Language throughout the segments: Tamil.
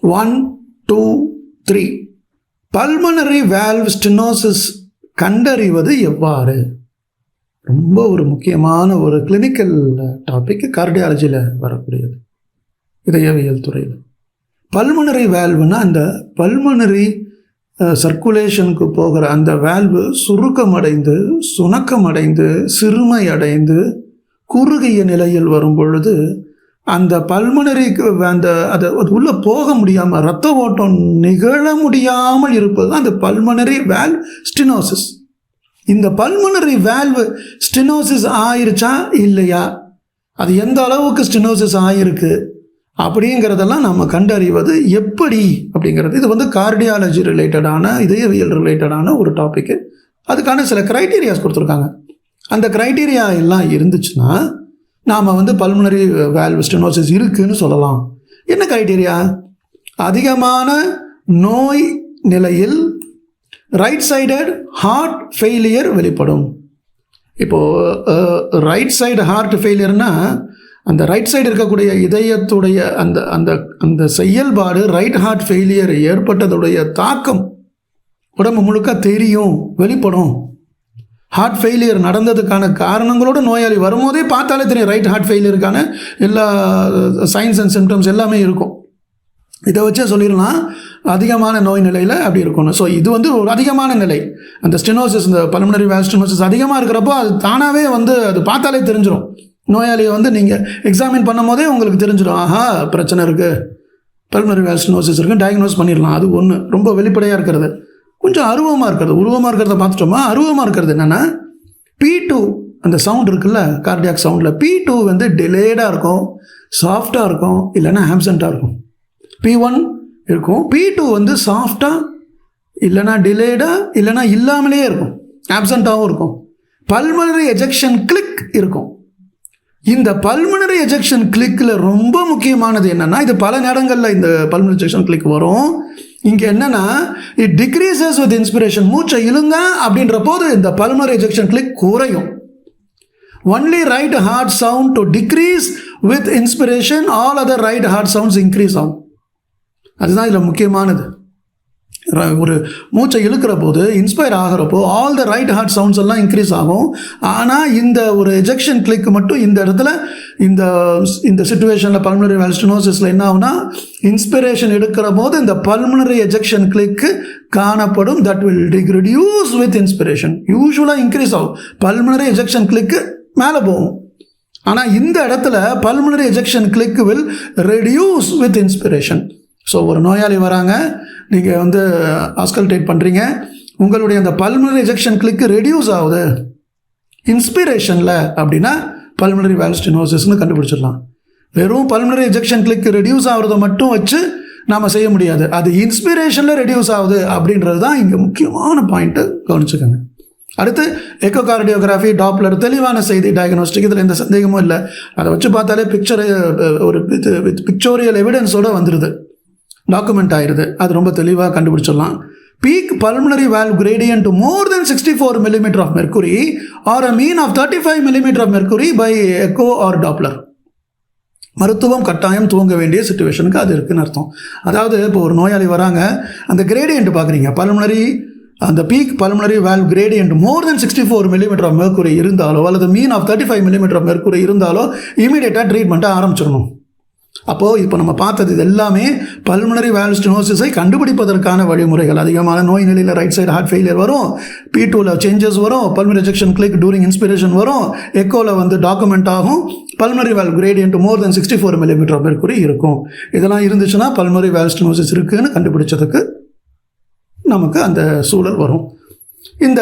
One two three pulmonary valve stenosis கண்டறிவது எவ்வாறு? ரொம்ப ஒரு முக்கியமான ஒரு கிளினிக்கல் டாபிக் கார்டியாலஜியில் வரக்கூடியது. இதயவியல் துறையில். பல்மனரி வேல்வுனா அந்த பல்மனரி சர்க்குலேஷனுக்கு போகிற அந்த வேல்வு சுருக்கமடைந்து சுணக்கமடைந்து சிறுமை அடைந்து குறுகிய நிலையில் வரும் பொழுது அந்த பல்முனரிக்கு அந்த அதை அது உள்ளே போக முடியாமல் ரத்த ஓட்டம் நிகழ முடியாமல் இருப்பது அந்த பல்மனரி வேல்வ் ஸ்டினோசிஸ் இந்த பல்மனரி வேல்வு ஸ்டினோசிஸ் ஆயிருச்சா? இல்லையா? அது எந்த அளவுக்கு ஸ்டினோசிஸ் ஆயிருக்கு? அப்படிங்கிறதெல்லாம் நம்ம கண்டறிவது எப்படி அப்படிங்கிறது. இது வந்து கார்டியாலஜி ரிலேட்டடான இதயவியல் ரிலேட்டடான ஒரு டாப்பிக்கு அதுக்கான சில க்ரைட்டீரியாஸ் கொடுத்துருக்காங்க. அந்த க்ரைட்டீரியா எல்லாம் இருந்துச்சுன்னா நாம் வந்து பல்முனரி வேல்வ் ஸ்டெனோசிஸ் இருக்குதுன்னு சொல்லலாம். என்ன க்ரைட்டீரியா அதிகமான நோய் நிலையில் ரைட் சைடட் ஹார்ட் ஃபெயிலியர் வெளிப்படும் இப்போது ரைட் சைடு ஹார்ட் ஃபெயிலியர்னா அந்த ரைட் சைடு இருக்கக்கூடிய இதயத்துடைய அந்த அந்த அந்த செயல்பாடு ரைட் ஹார்ட் ஃபெயிலியர் ஏற்பட்டதுடைய தாக்கம் உடம்பு முழுக்க தெரியும் வெளிப்படும். ஹார்ட் ஃபெயிலியர் நடந்ததுக்கான காரணங்களோட நோயாளி வரும்போதே பார்த்தாலே தெரியும். ரைட் ஹார்ட் ஃபெயிலியருக்கான எல்லா சைன்ஸ் அண்ட் சிம்டம்ஸ் எல்லாமே இருக்கும். இதை வச்சே சொல்லிடலாம். அதிகமான நோய் நிலையில் அப்படி இருக்கணும். ஸோ இது வந்து ஒரு அதிகமான நிலை. அந்த ஸ்டெனோசிஸ் இந்த பல்மனரி வேஸ்டினோசிஸ் அதிகமாக இருக்கிறப்போ அது தானாகவே வந்து அது பார்த்தாலே தெரிஞ்சிடும் நோயாளியை வந்து நீங்கள் எக்ஸாமின் பண்ணும் போதே உங்களுக்கு தெரிஞ்சிடும் ஆஹா பிரச்சனை இருக்குது பல்மனரி வேஸ்டினோசிஸ் இருக்குது டயக்னோஸ் பண்ணிடலாம். அது ஒன்று ரொம்ப வெளிப்படையாக இருக்கிறது. கொஞ்சம் அருவமாக இருக்கிறது உருவமாக இருக்கிறத பார்த்துட்டோமா? அருவமாக இருக்கிறது என்னென்னா பி டூ அந்த சவுண்ட் இருக்குல்ல கார்டியாக் சவுண்டில் பி டூ வந்து டிலேடாக இருக்கும் சாஃப்டாக இருக்கும் இல்லைன்னா ஆப்சண்ட்டாக இருக்கும். பி ஒன் இருக்கும். பி டூ வந்து சாஃப்டாக இல்லைனா டிலேடாக இல்லைனா இல்லாமலே இருக்கும். ஆப்சண்ட்டாகவும் இருக்கும். பல்மனரி எஜெக்ஷன் கிளிக் இருக்கும். இந்த பல்மனரி எஜெக்ஷன் கிளிக்கில் ரொம்ப முக்கியமானது என்னென்னா இது பல நேரங்களில் இந்த பல்மனரி எஜெக்ஷன் கிளிக் வரும். இங்கே என்னென்னா இட் டிக்ரீசஸ் வித் இன்ஸ்பிரேஷன் மூச்சை இழுங்க அப்படின்ற போது இந்த பல்மர் எஜெக்ஷன் கிளிக் குறையும். Only right heart sound to decrease with inspiration all other right heart sounds increase ஆகும். அதுதான் இதில் முக்கியமானது. ஒரு மூச்சை இழுக்கிற போது inspire ஆகிறப்போ all the right heart sounds எல்லாம் இன்க்ரீஸ் ஆகும். ஆனால் இந்த ஒரு எஜெக்ஷன் கிளிக் மட்டும் இந்த இடத்துல இந்த இந்த சுச்சுவேஷனில் பல்முனரி வேல்ஸ்டனோசிஸில் என்ன ஆகுனா இன்ஸ்பிரேஷன் எடுக்கிற போது இந்த பல்முனரி எஜெக்ஷன் கிளிக்கு காணப்படும். தட் வில் டிக் ரிடியூஸ் வித் இன்ஸ்பிரேஷன் யூஸ்வலாக இன்க்ரீஸ் ஆகும். பல்முனரி எஜெக்ஷன் கிளிக்கு மேலே போகும். ஆனால் இந்த இடத்துல pulmonary ejection click will reduce with inspiration so ஒரு நோயாளி வராங்க நீங்கள் வந்து ஆஸ்கல்டேட் பண்ணுறீங்க உங்களுடைய அந்த பல்மனரி எஜெக்ஷன் கிளிக்கு ரெடியூஸ் ஆகுது. இன்ஸ்பிரேஷனில் அப்படின்னா பல்மனரி வேல்ஸ்டினோசிஸ்னு கண்டுபிடிச்சிடலாம். வெறும் பல்மனரி எஜெக்ஷன் கிளிக்கு ரெடியூஸ் ஆகிறத மட்டும் வச்சு நாம் செய்ய முடியாது. அது இன்ஸ்பிரேஷனில் ரெடியூஸ் ஆகுது அப்படின்றது தான் இங்கே முக்கியமான பாயிண்ட்டு கவனிச்சுக்கோங்க. அடுத்து எக்கோ கார்டியோகிராஃபி டாப்லர் தெளிவான செய்தி டயக்னோஸ்டிக் இதில் எந்த சந்தேகமும் இல்லை. அதை வச்சு பார்த்தாலே பிக்சர் ஒரு பிக்சோரியல் எவிடன்ஸோடு வந்துடுது டாக்குமெண்ட் ஆயிடுது அது ரொம்ப தெளிவாக கண்டுபிடிச்சிடலாம். Peak pulmonary valve gradient more than sixty four millimeter of mercury or a mean of thirty five millimeter of mercury by echo or Doppler மருத்துவம் கட்டாயம் தூங்க வேண்டிய சுச்சுவேஷனுக்கு அது இருக்குன்னு அர்த்தம். அதாவது இப்போ ஒரு நோயாளி வராங்க அந்த கிரேடியன்ட் பார்க்குறீங்க பல்மனரி அந்த peak pulmonary valve gradient more than sixty four millimeter of mercury இருந்தாலோ அல்லது mean of thirty five millimeter of mercury இருந்தாலோ இமீடியட்டாக ட்ரீட்மெண்ட்டை ஆரம்பிச்சிடணும். அப்போது இப்போ நம்ம பார்த்தது இது எல்லாமே பல்முனரி வேல்ஸ்டினோசிஸை கண்டுபிடிப்பதற்கான வழிமுறைகள். அதிகமான நோய் நிலையில் ரைட் சைடு ஹார்ட் ஃபெயிலியர் வரும். பி டூவில் சேஞ்சஸ் வரும். Pulmonary rejection click during inspiration வரும். எக்கோவில் வந்து டாக்குமெண்ட் ஆகும். Pulmonary valve gradient more than sixty four millimeter mercury இருக்கும். இதெல்லாம் இருந்துச்சுன்னா பல்மனரி வேல்ஸ்டினோசிஸ் இருக்குதுன்னு கண்டுபிடிச்சதுக்கு நமக்கு அந்த சூழல் வரும். இந்த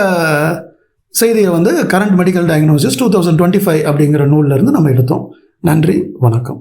செய்தியை வந்து current medical diagnosis two thousand twenty five அப்படிங்கிற நூல்லேருந்து நம்ம எடுத்தோம். நன்றி வணக்கம்.